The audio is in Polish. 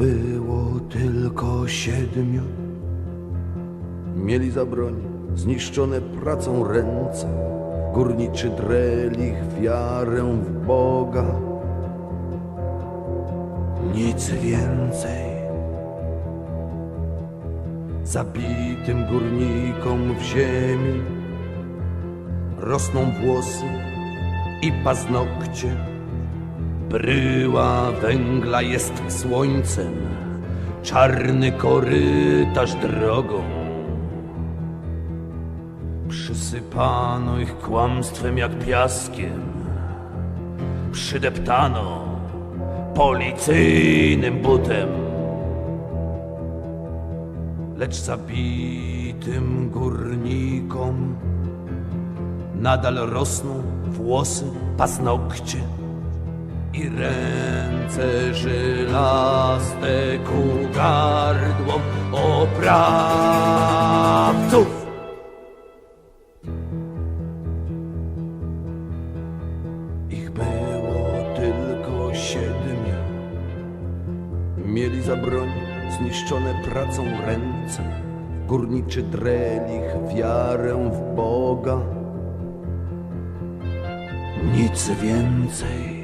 było tylko siedmiu. Mieli za broń zniszczone pracą ręce, górniczy drelich wiarę w Boga. Nic więcej. Zabitym górnikom w ziemi rosną włosy i paznokcie. Bryła węgla jest słońcem, czarny korytarz drogą. Przysypano ich kłamstwem jak piaskiem, przydeptano policyjnym butem. Lecz zabitym górnikom nadal rosną włosy, paznokcie i ręce żylaste ku gardłom oprawców. Ich było tylko siedmiu. Mieli za broń zniszczone pracą ręce, górniczy drelich wiarę w Boga. Nic więcej.